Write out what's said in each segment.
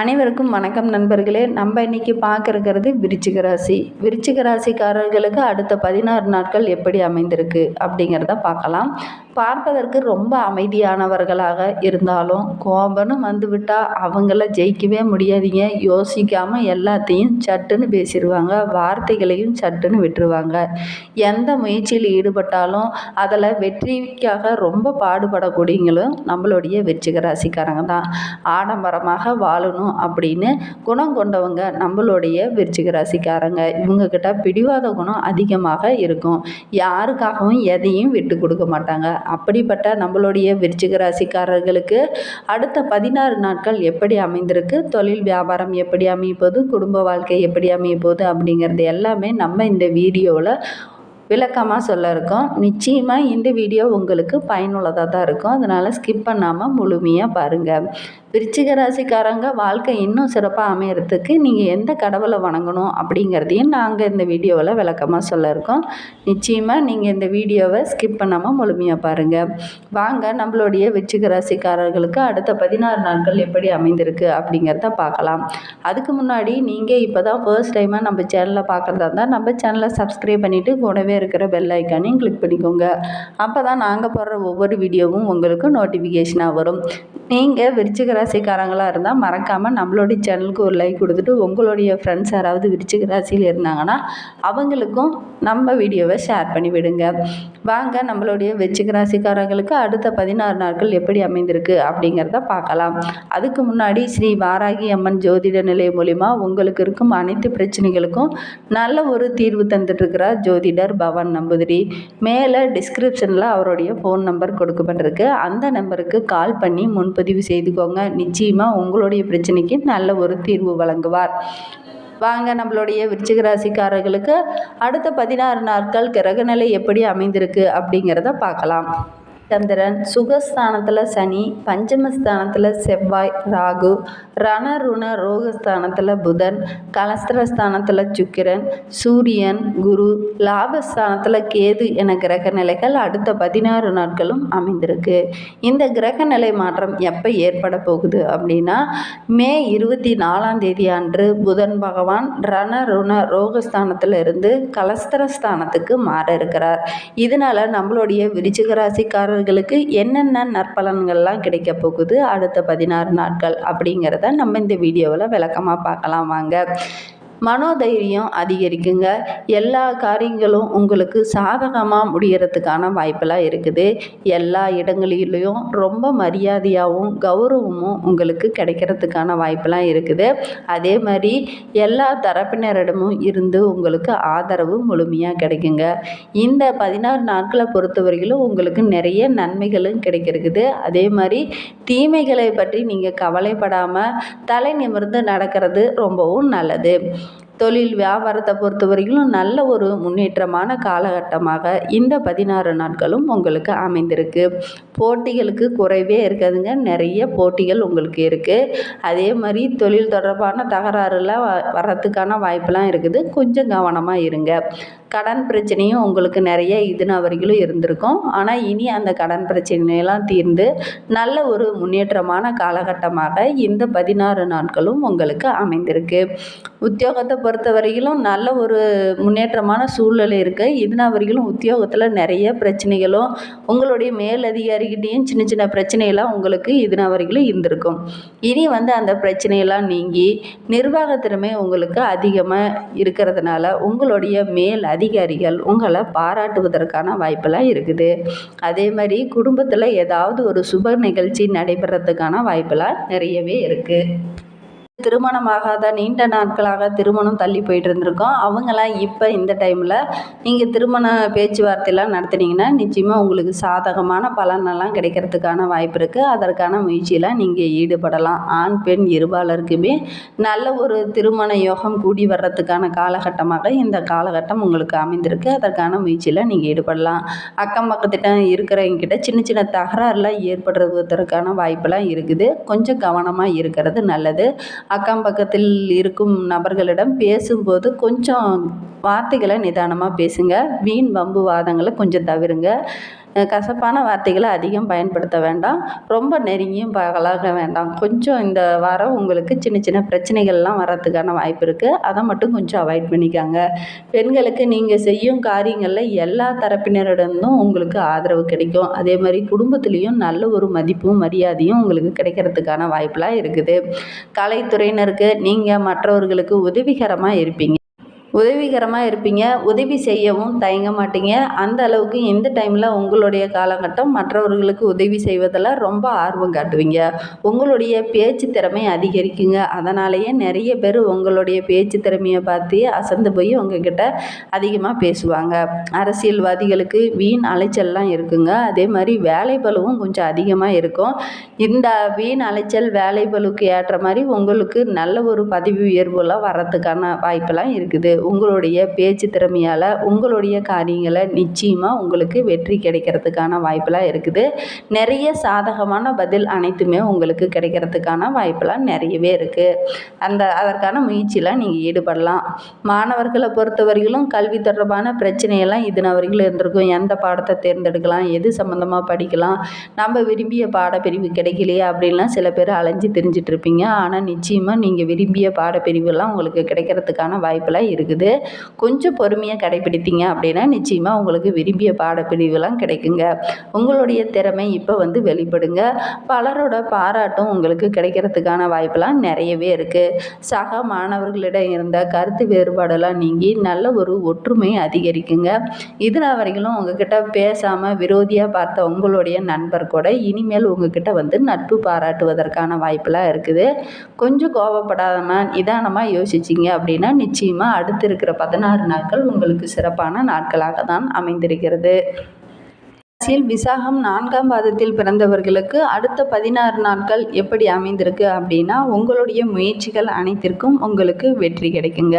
அனைவருக்கும் வணக்கம் நண்பர்களே. நம்ம இன்னைக்கு பார்க்க விருச்சிக ராசி. விருச்சிக ராசிக்காரர்களுக்கு அடுத்த பதினாறு நாட்கள் எப்படி அமைந்திருக்கு அப்படிங்கிறத பார்க்கலாம். பார்ப்பதற்கு ரொம்ப அமைதியானவர்களாக இருந்தாலும் கோபம்னு வந்துவிட்டால் அவங்கள ஜெயிக்கவே முடியாதீங்க. யோசிக்காமல் எல்லாத்தையும் சட்டுன்னு பேசிடுவாங்க வார்த்தைகளையும் சட்டுன்னு விட்டுருவாங்க. எந்த முயற்சியில் ஈடுபட்டாலும் அதில் வெற்றிக்காக ரொம்ப பாடுபடக்கூடியவங்களும் நம்மளுடைய விருச்சிக ராசிக்காரங்க தான். ஆடம்பரமாக வாழணும் அப்படின்னு குணம் கொண்டவங்க நம்மளுடைய விருச்சிக ராசிக்காரங்க. இவங்கக்கிட்ட பிடிவாத குணம் அதிகமாக இருக்கும். யாருக்காகவும் எதையும் விட்டு கொடுக்க மாட்டாங்க. அப்படிப்பட்ட நம்மளுடைய விருச்சிக ராசிக்காரர்களுக்கு அடுத்த பதினாறு நாட்கள் எப்படி அமைந்திருக்கு? தொழில் வியாபாரம் எப்படி அமைய போகுது குடும்ப வாழ்க்கை எப்படி அமைய போகுது அப்படிங்கிறது எல்லாமே நம்ம இந்த வீடியோவில் விளக்கமாக சொல்ல இருக்கோம். நிச்சயமாக இந்த வீடியோ உங்களுக்கு பயனுள்ளதாக தான் இருக்கும். அதனால் ஸ்கிப் பண்ணாமல் முழுமையாக பாருங்கள் விருச்சிக ராசிக்காரங்க வாழ்க்கை இன்னும் சிறப்பாக அமையறதுக்கு நீங்கள் எந்த கடவுளை வணங்கணும் அப்படிங்கிறதையும் நாங்கள் இந்த வீடியோவில் விளக்கமாக சொல்ல இருக்கோம். நிச்சயமாக நீங்கள் இந்த வீடியோவை ஸ்கிப் பண்ணாமல் முழுமையாக பாருங்கள் வாங்க நம்மளுடைய விருச்சிக ராசிக்காரர்களுக்கு அடுத்த பதினாறு நாட்கள் எப்படி அமைந்திருக்கு அப்படிங்கிறத பார்க்கலாம். அதுக்கு முன்னாடி நீங்கள் இப்போ தான் ஃபர்ஸ்ட் டைமாக நம்ம சேனலில் பார்க்குறதா இருந்தால் நம்ம சேனலை சப்ஸ்கிரைப் பண்ணிவிட்டு கூடவே இருக்கிற பெல் ஐக்கானையும் கிளிக் பண்ணிக்கோங்க. அப்போ தான் நாங்கள் போடுற ஒவ்வொரு வீடியோவும் உங்களுக்கு நோட்டிஃபிகேஷனாக வரும். நீங்கள் விருச்சிக ராசிக்காரங்களாக இருந்தால் மறக்காமல் நம்மளுடைய சேனலுக்கு ஒரு லைக் கொடுத்துட்டு உங்களுடைய ஃப்ரெண்ட்ஸ் யாராவது விருச்சிக ராசியில் இருந்தாங்கன்னா அவங்களுக்கும் நம்ம வீடியோவை ஷேர் பண்ணி விடுங்க. வாங்க நம்மளுடைய விருச்சிக ராசிக்காரங்களுக்கு அடுத்த பதினாறு நாட்கள் எப்படி அமைந்திருக்கு அப்படிங்கிறத பார்க்கலாம். அதுக்கு முன்னாடி ஸ்ரீ வாராகி அம்மன் ஜோதிட நிலையம் மூலிமா உங்களுக்கு இருக்கும் அனைத்து பிரச்சனைகளுக்கும் நல்ல ஒரு தீர்வு தந்துட்டுருக்கிறார் ஜோதிடர் பவன் நம்பூதிரி மேலே டிஸ்கிரிப்ஷனில் அவருடைய ஃபோன் நம்பர் கொடுக்கப்பட்டிருக்கு. அந்த நம்பருக்கு கால் பண்ணி முன்பதிவு செய்துக்கோங்க. நிச்சயமாக உங்களுடைய பிரச்சனைக்கு நல்ல ஒரு தீர்வு வழங்குவார். வாங்க நம்மளுடைய விருச்சிக ராசிக்காரர்களுக்கு அடுத்த பதினாறு நாட்கள் கிரகநிலை எப்படி அமைந்திருக்கு அப்படிங்கிறத பார்க்கலாம். சந்திரன் சுகஸ்தானத்தில் சனி பஞ்சமஸ்தானத்தில் செவ்வாய் ராகு ரணருண ரோகஸ்தானத்தில் புதன் கலஸ்திரஸ்தானத்தில் சுக்கிரன் சூரியன் குரு லாபஸ்தானத்தில் கேது என கிரக நிலைகள் அடுத்த பதினாறு நாட்களும் அமைந்திருக்கு. இந்த கிரக நிலை மாற்றம் எப்போ ஏற்பட போகுது அப்படின்னா மே இருபத்தி நாலாம் தேதி அன்று புதன் பகவான் ரணருண ரோகஸ்தானத்தில் இருந்து கலஸ்திரஸ்தானத்துக்கு மாற இருக்கிறார். இதனால் நம்மளுடைய விருச்சிக ராசிக்காரர் மாணவர்களுக்கு என்னென்ன நற்பலன்கள்லாம் கிடைக்க போகுது அடுத்த பதினாறு நாட்கள் அப்படிங்கிறத நம்ம இந்த வீடியோவில் விளக்கமாக பார்க்கலாம் வாங்க. மனோதைரியம் அதிகரிக்குங்க. எல்லா காரியங்களும் உங்களுக்கு சாதகமாக முடிகிறதுக்கான வாய்ப்பெல்லாம் இருக்குது. எல்லா இடங்களிலையும் ரொம்ப மரியாதையாகவும் கௌரவமும் உங்களுக்கு கிடைக்கிறதுக்கான வாய்ப்பெல்லாம் இருக்குது. அதே மாதிரி எல்லா தரப்பினரிடமும் இருந்து உங்களுக்கு ஆதரவு முழுமையாக கிடைக்குங்க. இந்த பதினாறு நாட்களை பொறுத்தவரையிலும் உங்களுக்கு நிறைய நன்மைகளும் கிடைக்கிறது அதே மாதிரி தீமைகளை பற்றி நீங்கள் கவலைப்படாமல் தலை நிமிர்ந்து நடக்கிறது ரொம்பவும் நல்லது. தொழில் வியாபாரத்தை பொறுத்த வரைக்கும் நல்ல ஒரு முன்னேற்றமான காலகட்டமாக இந்த பதினாறு நாட்களும் உங்களுக்கு அமைந்திருக்கு. போட்டிகளுக்கு குறைவே இருக்காதுங்க. நிறைய போட்டிகள் உங்களுக்கு இருக்குது அதே மாதிரி தொழில் தொடர்பான தகராறுலாம் வர்றதுக்கான வாய்ப்பெலாம் இருக்குது. கொஞ்சம் கவனமாக இருங்க. கடன் பிரச்சனையும் உங்களுக்கு நிறைய இதுனா வரைக்கும் இருந்திருக்கும். ஆனால் இனி அந்த கடன் பிரச்சனையெல்லாம் தீர்ந்து நல்ல ஒரு முன்னேற்றமான காலகட்டமாக இந்த பதினாறு நாட்களும் உங்களுக்கு அமைந்திருக்கு. உத்தியோகத்தை பொறுத்த வரையிலும் நல்ல ஒரு முன்னேற்றமான சூழ்நிலை இருக்குது இதுனா வரையிலும் உத்தியோகத்தில் நிறைய பிரச்சனைகளும் உங்களுடைய மேலதிகாரிகிட்டேயும் சின்ன சின்ன பிரச்சனையெல்லாம் உங்களுக்கு இதுனா வரையிலும் இருந்திருக்கும். இனி வந்து அந்த பிரச்சனையெல்லாம் நீங்கி நிர்வாக திறமை உங்களுக்கு அதிகமாக இருக்கிறதுனால உங்களுடைய மேல் அதிகாரிகள் உங்களை பாராட்டுவதற்கான வாய்ப்பெல்லாம் இருக்குது. அதே மாதிரி குடும்பத்தில் ஏதாவது ஒரு சுப நிகழ்ச்சி நடைபெறத்துக்கான வாய்ப்பெல்லாம் நிறையவே இருக்குது திருமணமாகாத நீண்ட நாட்களாக திருமணம் தள்ளி போயிட்டு இருந்திருக்கோம் அவங்களாம் இப்போ இந்த டைமில் நீங்கள் திருமண பேச்சுவார்த்தையெல்லாம் நடத்துனீங்கன்னா நிச்சயமாக உங்களுக்கு சாதகமான பலனெல்லாம் கிடைக்கிறதுக்கான வாய்ப்பு இருக்குது அதற்கான முயற்சியில் நீங்கள் ஈடுபடலாம். ஆண் பெண் இருபாலருக்குமே நல்ல ஒரு திருமண யோகம் கூடி வர்றதுக்கான காலகட்டமாக இந்த காலகட்டம் உங்களுக்கு அமைந்திருக்கு. அதற்கான முயற்சியில் நீங்கள் ஈடுபடலாம். அக்கம் பக்கத்திட்ட இருக்கிறவங்க கிட்ட சின்ன சின்ன தகராறுலாம் ஏற்படுறதுக்கான வாய்ப்பெல்லாம் இருக்குது. கொஞ்சம் கவனமாக இருக்கிறது நல்லது. அக்கம் பக்கத்தில் இருக்கும் நபர்களிடம் பேசும்போது கொஞ்சம் வார்த்தைகளை நிதானமாக பேசுங்க. வீண் வம்பு வாதங்களை கொஞ்சம் தவிருங்க. கசப்பான வார்த்தைகளை அதிகம் பயன்படுத்த வேண்டாம். ரொம்ப நெருங்கியும் பழக வேண்டாம். கொஞ்சம் இந்த வாரம் உங்களுக்கு சின்ன சின்ன பிரச்சனைகள்லாம் வர்றதுக்கான வாய்ப்பு இருக்குது அதை மட்டும் கொஞ்சம் அவாய்ட் பண்ணிக்கோங்க. பெண்களுக்கு நீங்கள் செய்யும் காரியங்களில் எல்லா தரப்பினரிடமும் உங்களுக்கு ஆதரவு கிடைக்கும். அதே மாதிரி குடும்பத்துலேயும் நல்ல ஒரு மதிப்பும் மரியாதையும் உங்களுக்கு கிடைக்கிறதுக்கான வாய்ப்பெலாம் இருக்குது. கலைத்துறையினருக்கு நீங்கள் மற்றவர்களுக்கு உதவிகரமாக இருப்பீங்க. உதவிகரமாக இருப்பீங்க. உதவி செய்யவும் தயங்க மாட்டீங்க. அந்த அளவுக்கு இந்த டைமில் உங்களுடைய காலகட்டம் மற்றவர்களுக்கு உதவி செய்வதில் ரொம்ப ஆர்வம் காட்டுவீங்க. உங்களுடைய பேச்சு திறமை அதிகரிக்குங்க. அதனாலேயே நிறைய பேர் உங்களுடைய பேச்சு திறமையை பார்த்து அசந்து போய் உங்ககிட்ட அதிகமாக பேசுவாங்க. அரசியல்வாதிகளுக்கு வீண் அலைச்சல்லாம் இருக்குங்க. அதே மாதிரி வேலை பளுவும் கொஞ்சம் அதிகமாக இருக்கும். இந்த வீண் அலைச்சல் வேலை பலுவுக்கு ஏற்ற மாதிரி உங்களுக்கு நல்ல ஒரு பதவி உயர்வுலாம் வர்றதுக்கான வாய்ப்பெல்லாம் இருக்குது. உங்களுடைய பேச்சு திறமையால் உங்களுடைய காரியங்களை நிச்சயமாக உங்களுக்கு வெற்றி கிடைக்கிறதுக்கான வாய்ப்பெல்லாம் இருக்குது. நிறைய சாதகமான பதில் அனைத்துமே உங்களுக்கு கிடைக்கிறதுக்கான வாய்ப்பெல்லாம் நிறையவே இருக்குது அந்த அதற்கான முயற்சியெலாம் நீங்கள் ஈடுபடலாம். மாணவர்களை பொறுத்தவரையிலும் கல்வி தொடர்பான பிரச்சனையெல்லாம் இதுன வரைக்கும் இருந்திருக்கும். எந்த பாடத்தை தேர்ந்தெடுக்கலாம் எது சம்மந்தமாக படிக்கலாம் நம்ம விரும்பிய பாடப்பிரிவு கிடைக்கலையே அப்படின்லாம் சில பேர் அலைஞ்சு தெரிஞ்சிட்ருப்பீங்க ஆனால் நிச்சயமாக நீங்கள் விரும்பிய பாடப்பிரிவுலாம் உங்களுக்கு கிடைக்கிறதுக்கான வாய்ப்பெல்லாம் இருக்குது இருக்குது. கொஞ்சம் பொறுமையாக கடைப்பிடித்தீங்க அப்படின்னா நிச்சயமாக உங்களுக்கு விரும்பிய பாடப்பிரிவுலாம் கிடைக்குங்க. உங்களுடைய திறமை இப்போ வந்து வெளிப்படுங்க. பலரோட பாராட்டும் உங்களுக்கு கிடைக்கிறதுக்கான வாய்ப்பெல்லாம் நிறையவே இருக்குது சக மாணவர்களிடம் இருந்த கருத்து வேறுபாடெல்லாம் நீங்கி நல்ல ஒரு ஒற்றுமை அதிகரிக்குங்க. இதுனா வரைக்கும் உங்ககிட்ட பேசாமல் விரோதியாக பார்த்த உங்களுடைய நண்பர் கூட இனிமேல் உங்ககிட்ட வந்து நட்பு பாராட்டுவதற்கான வாய்ப்பெல்லாம் இருக்குது. கொஞ்சம் கோபப்படாமல் நிதானமாக யோசிச்சிங்க அப்படின்னா நிச்சயமாக அடுத்த இருக்கிற பதினாறு நாட்கள் உங்களுக்கு சிறப்பான நாட்களாக தான் அமைந்திருக்கிறது. ராசியில் விசாகம் நான்காம் பாதத்தில் பிறந்தவர்களுக்கு அடுத்த பதினாறு நாட்கள் எப்படி அமைந்திருக்கு அப்படின்னா உங்களுடைய முயற்சிகள் அனைத்திற்கும் உங்களுக்கு வெற்றி கிடைக்குங்க.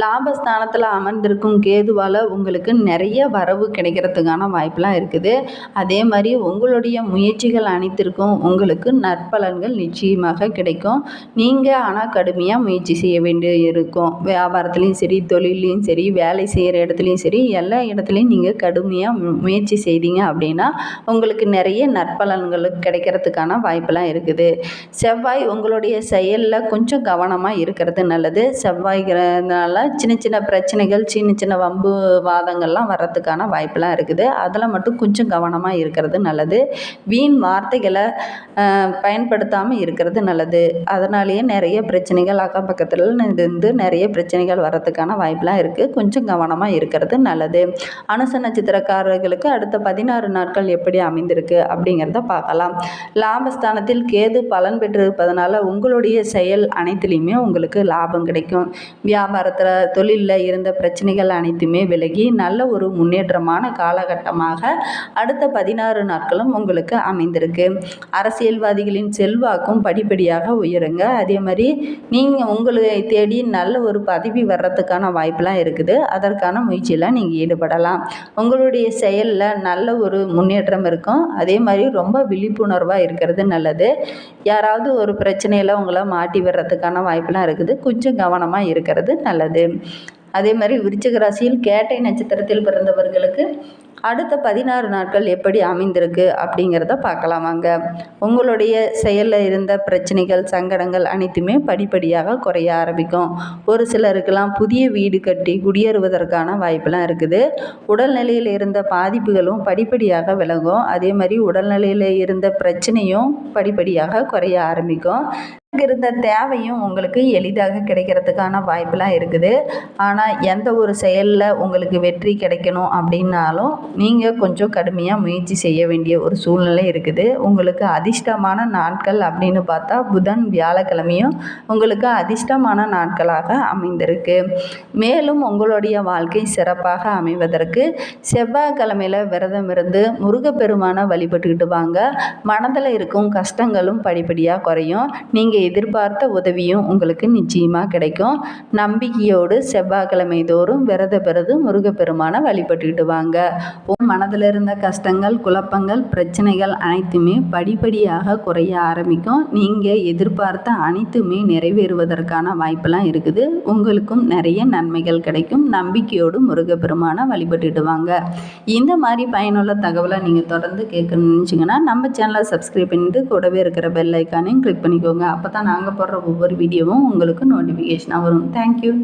லாபஸ்தானத்தில் அமர்ந்திருக்கும் கேதுவால் உங்களுக்கு நிறைய வரவு கிடைக்கிறதுக்கான வாய்ப்பெலாம் இருக்குது. அதே மாதிரி உங்களுடைய முயற்சிகள் அனைத்திற்கும் உங்களுக்கு நற்பலன்கள் நிச்சயமாக கிடைக்கும். நீங்கள் ஆனால் கடுமையாக முயற்சி செய்ய வேண்டி இருக்கும். வியாபாரத்துலேயும் சரி தொழிலையும் சரி வேலை செய்கிற இடத்துலையும் சரி எல்லா இடத்துலையும் நீங்கள் கடுமையாக முயற்சி செய்தீங்க அப்படின்னா உங்களுக்கு நிறைய நற்பலன்கள் கிடைக்கிறதுக்கான வாய்ப்பெல்லாம் இருக்குது. செவ்வாய் உங்களுடைய செயலில் கொஞ்சம் கவனமாக இருக்கிறது நல்லது. செவ்வாய்க்கிறதுனால சின்ன சின்ன பிரச்சனைகள் சின்ன சின்ன வம்பு வாதங்கள்லாம் வர்றதுக்கான வாய்ப்பெல்லாம் இருக்குது. அதில் மட்டும் கொஞ்சம் கவனமாக இருக்கிறது நல்லது. வீண் வார்த்தைகளை பயன்படுத்தாமல் இருக்கிறது நல்லது. அதனாலேயே நிறைய பிரச்சனைகள் அக்கம் பக்கத்தில் இருந்து நிறைய பிரச்சனைகள் வர்றதுக்கான வாய்ப்பெல்லாம் இருக்குது கொஞ்சம் கவனமாக இருக்கிறது நல்லது. அனுச நட்சத்திரக்காரர்களுக்கு அடுத்த பதினாறு நாட்கள் எப்படி அமைந்திருக்கு அப்படிங்கிறத பார்க்கலாம். லாபஸ்தானத்தில் கேது பலன் பெற்றிருப்பதனால உங்களுடைய செயல் அனைத்துலேயுமே உங்களுக்கு லாபம் கிடைக்கும். வியாபாரத்தில் தொழிலில் இருந்த பிரச்சனைகள் அனைத்துமே விலகி நல்ல ஒரு முன்னேற்றமான காலகட்டமாக அடுத்த பதினாறு நாட்களும் உங்களுக்கு அமைந்திருக்கு. அரசியல்வாதிகளின் செல்வாக்கும் படிப்படியாக உயருங்க. அதே மாதிரி நீங்கள் உங்களை தேடி நல்ல ஒரு பதவி வர்றதுக்கான வாய்ப்பெலாம் இருக்குது. அதற்கான முயற்சியில் நீங்கள் ஈடுபடலாம். உங்களுடைய செயலில் நல்ல ஒரு முன்னேற்றம் இருக்கும். அதே மாதிரி ரொம்ப விழிப்புணர்வாக இருக்கிறது நல்லது. யாராவது ஒரு பிரச்சனையில் உங்களை மாட்டி வர்றதுக்கான வாய்ப்பெலாம் இருக்குது. கொஞ்சம் கவனமாக இருக்கிறது நல்லது. அதே மாதிரி விருச்சிக ராசியில் கேட்டை நட்சத்திரத்தில் பிறந்தவர்களுக்கு அடுத்த பதினாறு நாட்கள் எப்படி அமைந்திருக்கு அப்படிங்கிறத பார்க்கலாம் வாங்க உங்களுடைய செயலில் இருந்த பிரச்சனைகள் சங்கடங்கள் அனைத்துமே படிப்படியாக குறைய ஆரம்பிக்கும். ஒரு சிலருக்கெல்லாம் புதிய வீடு கட்டி குடியேறுவதற்கான வாய்ப்பெல்லாம் இருக்குது. உடல்நிலையில் இருந்த பாதிப்புகளும் படிப்படியாக விலகும். அதே மாதிரி உடல்நிலையில் இருந்த பிரச்சனையும் படிப்படியாக குறைய ஆரம்பிக்கும். இருந்த தேவையும் உங்களுக்கு எளிதாக கிடைக்கிறதுக்கான வாய்ப்பெலாம் இருக்குது. ஆனால் எந்த ஒரு செயலில் உங்களுக்கு வெற்றி கிடைக்கணும் அப்படின்னாலும் நீங்கள் கொஞ்சம் கடுமையாக முயற்சி செய்ய வேண்டிய ஒரு சூழ்நிலை இருக்குது. உங்களுக்கு அதிர்ஷ்டமான நாட்கள் அப்படின்னு பார்த்தா புதன் வியாழக்கிழமையும் உங்களுக்கு அதிர்ஷ்டமான நாட்களாக அமைந்திருக்கு. மேலும் உங்களுடைய வாழ்க்கை சிறப்பாக அமைவதற்கு செவ்வாய்க்கிழமையில் விரதம் இருந்து முருகப்பெருமானை வழிபட்டுக்கிட்டு வாங்க. மனதில் இருக்கும் கஷ்டங்களும் படிப்படியாக குறையும். நீங்கள் எதிர்பார்த்த உதவியும் உங்களுக்கு நிச்சயமாக கிடைக்கும். நம்பிக்கையோடு செவ்வாய்க்கிழமை தோறும் விரத பிறகு முருகப்பெருமானை வழிபட்டுக்கிட்டு வாங்க. மனதில் இருந்த கஷ்டங்கள் குழப்பங்கள் பிரச்சனைகள் அனைத்துமே படிப்படியாக குறைய ஆரம்பிக்கும். நீங்கள் எதிர்பார்த்த அனைத்துமே நிறைவேறுவதற்கான வாய்ப்பெல்லாம் இருக்குது. உங்களுக்கும் நிறைய நன்மைகள் கிடைக்கும். நம்பிக்கையோடு முருகப்பெருமானை வழிபட்டுட்டு வாங்க இந்த மாதிரி பயனுள்ள தகவலை நீங்கள் தொடர்ந்து கேட்கணும்னு நினச்சிங்கன்னா நம்ம சேனலை சப்ஸ்கிரைப் பண்ணிட்டு கூடவே இருக்கிற பெல் ஐக்கானையும் கிளிக் பண்ணிக்கோங்க. அப்போ தான் நாங்கள் போடுற ஒவ்வொரு வீடியோவும் உங்களுக்கு நோட்டிஃபிகேஷனாக வரும். தேங்க்யூ